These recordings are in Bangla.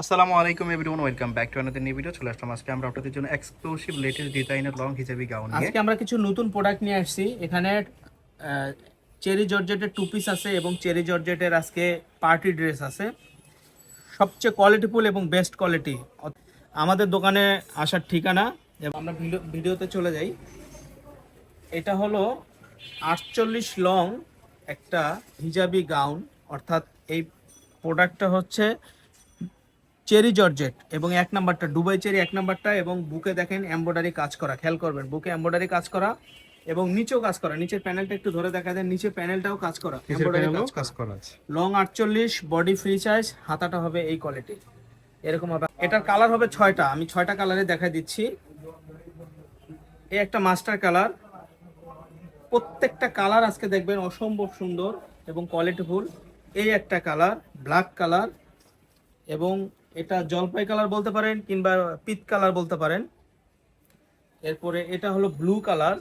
আসসালামু আলাইকুম everyone, welcome back to another new video চলে আসলাম আজকে আমরা আপনাদের জন্য এক্সক্লুসিভ লেটেস্ট ডিজাইনের লং হিজাবি গাউন নিয়ে। আজকে আমরা কিছু নতুন প্রোডাক্ট নিয়ে আসছি। এখানে চেরি জর্জেটের টু পিস আছে এবং চেরি জর্জেটের আজকে পার্টি ড্রেস আছে। সবচেয়ে কোয়ালিটিফুল এবং বেস্ট কোয়ালিটি আমাদের দোকানে আসার ঠিকানা আমরা ভিডিও, ভিডিওতে চলে যাই। এটা হলো আটচল্লিশ লং একটা হিজাবি গাউন অর্থাৎ এই প্রোডাক্টটা হচ্ছে চেরি জর্জেট এবং এক নাম্বারটা দুবাই চেরি এক নাম্বারটা এবং বুকে দেখেন এমব্রয়ডারি কাজ করা খেয়াল করবেন বুকে এমব্রয়ডারি কাজ করা এবং নিচেও কাজ করা নিচের প্যানেলটা একটু ধরে দেখা যায় নিচে প্যানেলটাও কাজ করা এমব্রয়ডারি কাজ করা। লং আটচল্লিশ বডি ফ্রি সাইজ হাতাটা হবে এই কোয়ালিটি। এরকম হবে। এটার কালার হবে ছয়টা আমি ছয়টা কালারে দেখা দিচ্ছি। এই একটা মাস্টার কালার। প্রত্যেকটা কালার আজকে দেখবেন অসম্ভব সুন্দর এবং কোয়ালিটিফুল এই একটা কালার ব্ল্যাক কালার এবং এটা জলপাই কালার বলতে পারেন কিংবা পিত কালার বলতে পারেন। এরপরে এটা হলো ব্লু কালার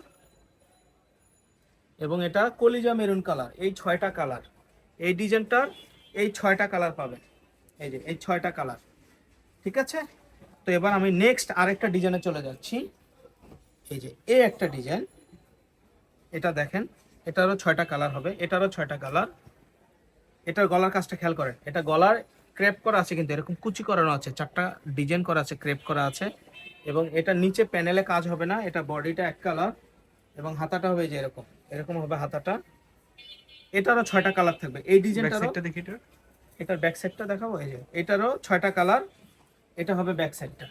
এবং এটা কলিজা মেরুন কালার, এই ছয়টা কালার। এই ডিজাইনটার এই ছয়টা কালার পাবেন। এই যে, এই ছয়টা কালার। ঠিক আছে? তো এবার আমি নেক্সট আরেকটা ডিজাইনে চলে যাচ্ছি। এই যে, এই একটা ডিজাইন। এটা দেখেন, এটারও ছয়টা কালার হবে, এটারও ছয়টা কালার। এটার গলার কাজটা খেয়াল করেন, এটা গলার ক্রেপ করা আছে কিন্তু এরকম কুচি করানো আছে চারটা ডিজাইন করা আছে ক্রেপ করা আছে। এবং এটা নিচে প্যানেলে কাজ হবে না এটা বডিটা এক কালার এবং হাতাটা হবে যে এরকম এরকম হবে হাতাটা। এটারও ছয়টা কালার থাকবে। এই ডিজাইনটারও দেখি এটা। এটার ব্যাক সাইডটা দেখাবো এই যে এটারও ছয়টা কালার এটা হবে ব্যাক সাইডটা।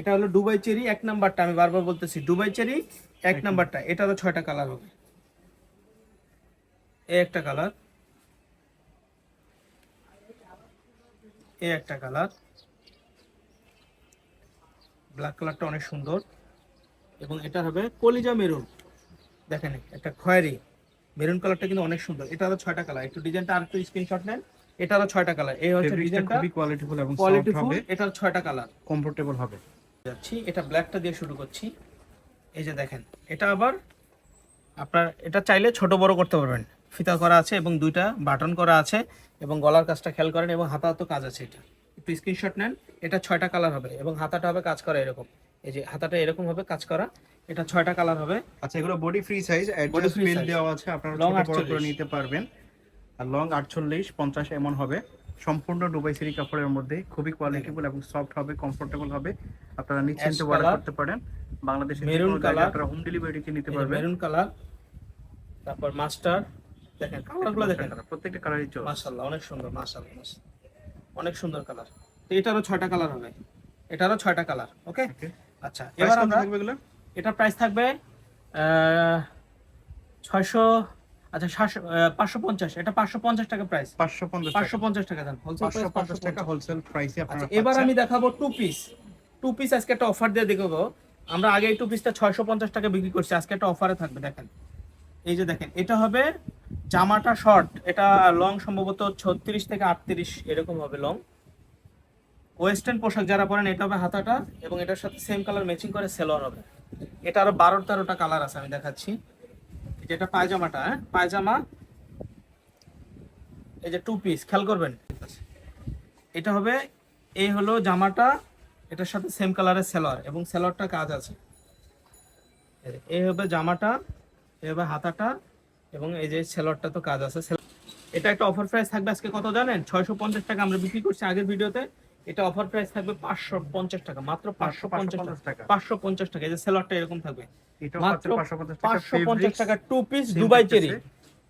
এটা হলো দুবাই চেরি এক নাম্বারটা আমি বারবার বলতেছি দুবাই চেরি এক নাম্বারটা এটারও ছয়টা কালার হবে। এই একটা কালার। এই একটা কালার। ব্ল্যাক কালারটা অনেক সুন্দর। এবং এটা হবে কলিজা মেরুন। দেখেন একটা খয়েরি। মেরুন কালারটা কিন্তু অনেক সুন্দর। এটারও ছয়টা কালার একটু ডিজাইনটা আর একটু স্ক্রিনশট নেন এটারও ছয়টা কালার এই হচ্ছে ডিজাইনটা খুবই কোয়ালিটিফুল এবং কোয়ালিটিফুল হবে। এটার ছয়টা কালার কমফোর্টেবল হবে। যাচ্ছি। এটা ব্ল্যাকটা দিয়ে শুরু করছি। এই যে দেখেন এটা আবার আপনার এটা চাইলে ছোট বড় করতে পারবেন। ফিতা করা আছে এবং দুইটা বাটন করা আছে এবং গলার কাজটা খেয়াল করেন এবং হাতা তো কাজ আছে এটা। একটু স্ক্রিনশট নেন এটা ছয়টা কালার হবে এবং হাতাটা হবে কাজ করা এরকম। এই যে হাতাটা এরকম হবে কাজ করা এটা ছয়টা কালার হবে। আচ্ছা এগুলো body free size adjust free দেওয়া আছে আপনারা ছোট বড় করে নিতে পারবেন। আর লং 48 50 এমন হবে। সম্পূর্ণ দুবাই সিরি কাপড়ের মধ্যে খুবই কোয়ালিটিফুল এবং সফট হবে কমফোর্টেবল হবে। আপনারা নিশ্চিন্তে অর্ডার করতে পারেন। বাংলাদেশের মেরুন কালার আপনারা হোম ডেলিভারিতে নিতে পারবেন। মেরুন কালার তারপর মাস্টার দেখেন কালারগুলো দেখেন। প্রত্যেকটা কালারই মাশাআল্লাহ অনেক সুন্দর মাশাআল্লাহ। অনেক সুন্দর কালার তো এটারও ছয়টা কালার হবে। এটারও ছয়টা কালার ওকে আচ্ছা এবার আমরা এটা প্রাইস থাকবে ছয়শো আচ্ছা পাঁচশো পঞ্চাশ। এটা পাঁচশো পঞ্চাশ টাকা প্রাইস 550 পাঁচশো টাকা। পঞ্চাশ টাকা দেন হোলসেল প্রাইস 550 টাকা হোলসেল প্রাইসে আচ্ছা এবার আমি দেখাবো টু পিস টু পিস আজকে একটা অফার দিয়ে দেখাবো। আমরা আগে এই টু পিসটা ছয়শো পঞ্চাশ টাকা বিক্রি করছি আজকে একটা অফারে থাকবে দেখেন। এই যে দেখেন এটা হবে জামাটা শর্ট এটা লং সম্ভবত ছত্রিশ থেকে আটত্রিশ এরকম হবে লং ওয়েস্টার্ন পোশাক যারা পরেন, এটা হবে হাতাটা এবং এটার সাথে সেম কালার ম্যাচিং করে সেলোয়ার হবে। এটা আরও বারো তেরোটা কালার আছে, আমি দেখাচ্ছি। যেটা পায়জামাটা হ্যাঁ? পায়জামা, এই যে টু পিস খেয়াল করবেন। এটা হবে, এই হলো জামাটা, এটার সাথে সেম কালারের সেলোয়ার এবং সেলোয়ারটা কাজ আছে। এই হবে জামাটা, এই হবে হাতাটা এবং এই যে সেলোয়ারটা তো কাজ আছে এটা একটা অফার প্রাইস থাকবে আজকে কত জানেন? ছয়শো পঞ্চাশ টাকা আমরা বিক্রি করছি আগের ভিডিওতে। এটা অফার প্রাইস থাকবে পাঁচশো পঞ্চাশ টাকা মাত্র পাঁচশো পঞ্চাশ টাকা। পাঁচশো পঞ্চাশ টাকা। এই যে সেলোয়ারটা এরকম থাকবে। মাত্র পাচ্ছেন 550 টাকা পাঁচশো পঞ্চাশ টাকা টু পিস দুবাই চেরি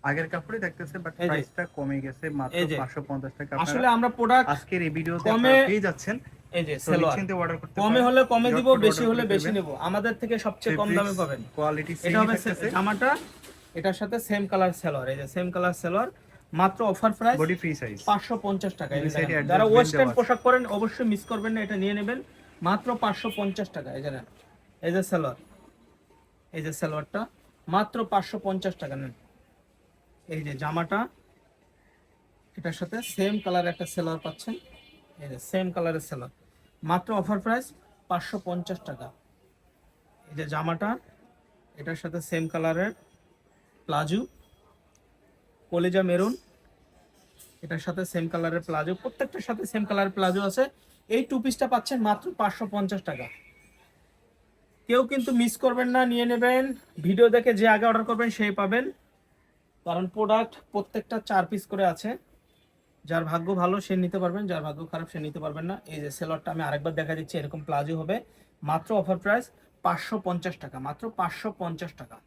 আগের কাপড়ই দেখতেছে বাট প্রাইসটা কমে গেছে মাত্র এই 550 টাকা। আসলে আমরা প্রোডাক্ট আজকের এই ভিডিওতে আপনারা পেয়ে যাচ্ছেন। এই যে সেলোয়ার অর্ডার করতে কমে হলে কমে দিব বেশি হলে বেশি নেব। আমাদের থেকে সবচেয়ে কম দামে পাবেন। কোয়ালিটি এটা হবে জামাটা এটার সাথে সেম কালার সেলোয়ার এই যে সেম কালার সেলোয়ার মাত্র offer price body free size পাঁচশো পঞ্চাশ টাকা যারা ওয়েস্টার্ন পোশাক পরেন অবশ্যই মিস করবেন না এটা নিয়ে নেবেন। মাত্র পাঁচশো পঞ্চাশ টাকা এই যে নেন। এই যে সেলোয়ার এই যে সেলোয়ারটা মাত্র পাঁচশো পঞ্চাশ টাকা নেন। এই যে জামাটা এটার সাথে সেম কালার একটা সেলোয়ার পাচ্ছেন। এই যে সেম কালারের সেলোয়ার মাত্র অফার প্রাইস পাঁচশো পঞ্চাশ টাকা। এই যে জামাটা এটার সাথে সেম কালারের প্লাজো, কলেজা মেরুন, এটার সাথে সেম কালারের প্লাজো, প্রত্যেকটার সাথে সেম কালারের প্লাজো আছে। এই টু পিসটা পাচ্ছেন মাত্র পাঁচশো পঞ্চাশ টাকা। কেউ কিন্তু মিস করবেন না, নিয়ে নেবেন। ভিডিও দেখে যে আগে অর্ডার করবেন, সেই পাবেন। কারণ প্রোডাক্ট প্রত্যেকটা চার পিস করে আছে। যার ভাগ্য ভালো, সে নিতে পারবেন। যার ভাগ্য খারাপ, সে নিতে পারবেন না। এই যে সেলরটা আমি আরেকবার দেখা দিচ্ছি, এরকম প্লাজো হবে। মাত্র অফার প্রাইস পাঁচশো পঞ্চাশ টাকা, মাত্র পাঁচশো পঞ্চাশ টাকা।